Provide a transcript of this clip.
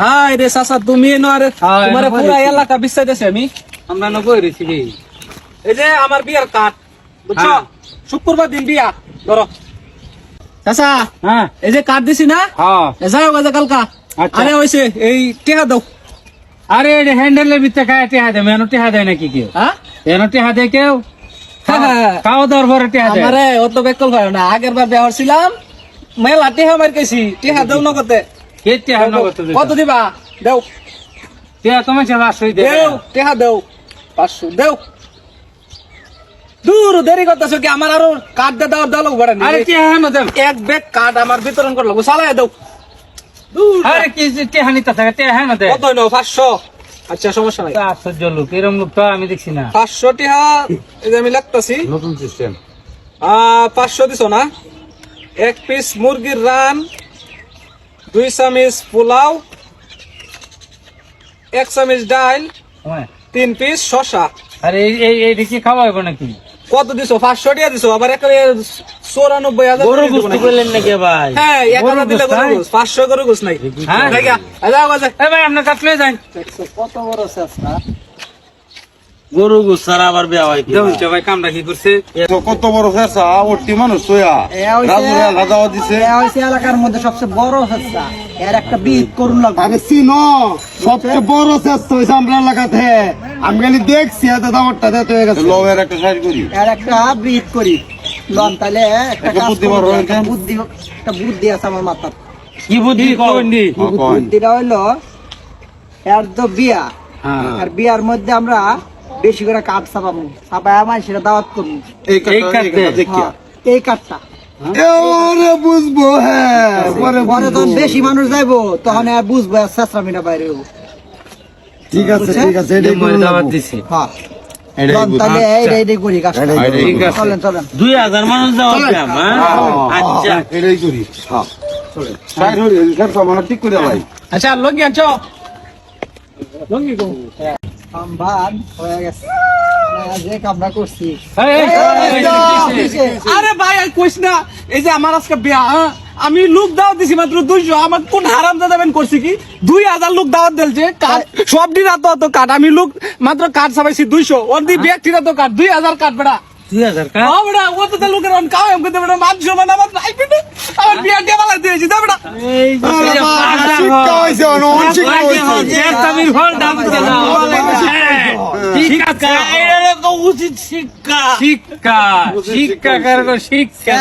High রে চাচা তুমি এনো আরে হ্যাঁ, তোমার পুরা এলাকা বিস্তার আমি। আমরা রেছি এই যে আমার বিয়ার কার্ড বুঝছ? হ্যাঁ। শুক্রবার দিন বিয়া ধরো। চাচা হ্যাঁ। এই যে কার্ড দিছি না? হ্যাঁ। যাও গেছে কালকা। আচ্ছা। আরে হইছে এই টেকা দাও। আরে হ্যান্ডেলের ভিতরে খায় টেহা দেয় মেনো টেহা দেয় নাকি কেউ? হ্যাঁ? এনো টেহা দেয় কেউ? হ্যাঁ। খাওয়া দাওয়ার পরে টেহা দেয়? আমারে অত বেকল ভাই না। আগের বার ব্যবহার ছিলাম মেলা টেহা মার কেছি টেহা দেও নগতে। কে টেহা নগদ কত দিবা? দেও। টেহা তোমার চালা আসই দে দেও টেহা দেও। পাঁচশো। দেও। দূর দেরি করতেছো কি? আমার আরও কার্ড দেওয়া লাগবে আরে টেহা ন দেব এক ব্যাগ কার্ড আমার বিতরণ করল চালাই দাও। দূর আরে কি টেহা নিতে থাকে? টেহা ন দেয় কত হইল পাঁচশো। আচ্ছা সমস্যা নাই। আশ্চর্য লোক এরম লোক তো আমি দেখছি না। পাঁচশো টিহা এই যে আমি লাগতাছি। নতুন সিস্টেম আহ, পাঁচশো দিছো না? এক পিস মুরগির রান দুই চামিচ পোলাও এক চামিচ ডাল তিন পিস শশা আরে এই এই দেখি খাওয়া হইব নাকি? কত দিছো? পাঁচশো টিয়া দিছো? আবার একেবারে চৌরানব্বই হাজার গরু গুস্ত? করলেন নাকি ভাই? হ্যাঁ এক হাজার দিলে গোস্ত, গরু হ্যাঁ? গোস্ত, পাঁচশো গরু গোস নাই হ্যাঁ? যাও, যাও, যাও। ভাই আপনার কাছে যান কত বড় চেষ্টা গরু গুসার আবার বিয়া কি দেখুন ভাই কামটা কি করছে? কত বড় ফেসা ওটি মানুষ তোয়া রাজুরা দিছে। এলাকার মধ্যে সবচেয়ে বড় হচ্ছে এর একটা বিদ করুন লাগবে আরে চিনো সবচেয়ে বড় চেষ্টা হয়েছে আমরা এলাকাতে। আমি খালি দেখছি এত দামটা দিতে হয়ে গেছে। লোভের একটা সাইড করি। এর একটা ব্রিড করি। লন তাহলে একটা বুদ্ধি একটা বুদ্ধি একটা বুদ্ধি আছে আমার মাথার। কি বুদ্ধি কোন হ্যাঁ। বুদ্ধিটা হইল এর তো বিয়া। হ্যাঁ। আর বিয়ার মধ্যে আমরা বেশি করে কাঠ ছাপাবো ছাপায় আমার সেটা দাওয়াত করব। এই কাঠটা বুঝব হ্যাঁ পরে পরে বুঝব। বেশি মানুষ যাইবো তখন আর বুঝব আর চেঁচড়ামিটা বাইরে ঠিক আছে ঠিক আছে এটাই দাওয়াত দিছি। হ্যাঁ। আছে। দুই হাজার মানুষ যাওয়া হ্যাঁ? আচ্ছা। হ্যাঁ, এটাই করি। হ্যাঁ। সাইড গেছে সামনে ঠিক করে আচ্ছা লঙ্গি আনছো? লঙ্গি কো হয়ে গেছে মানে যে করছি আরে ভাই আর কইস না এই যে আমার আজকে বিয়া হ্যাঁ? আমি লোক দাওয়াত দিছি মাত্র দুইশো আমার কোন হারাম দাদাবেন করছি কি দুই হাজার লোক দাওয়াত দিলছে কাঠ সব দিন এত এত কাঠ আমি লোক মাত্র কাঠ ছাপাইছি দুইশো ওর দি ব্যক্তির এত কাঠ দুই হাজার কাঠ বেড়া দুই হাজার ও বেড়া ও তো লোকের অন কাও এম করতে বেড়া মান আমার নাই পেটে আমার বিয়া দিয়ে বালা দিয়েছি দা বেড়া শিক্ষা হয়েছে, শিক্ষা হয়েছে। হ্যাঁ, শিক্ষা। উচিত শিক্ষা শিক্ষা। শিক্ষা শিক্ষা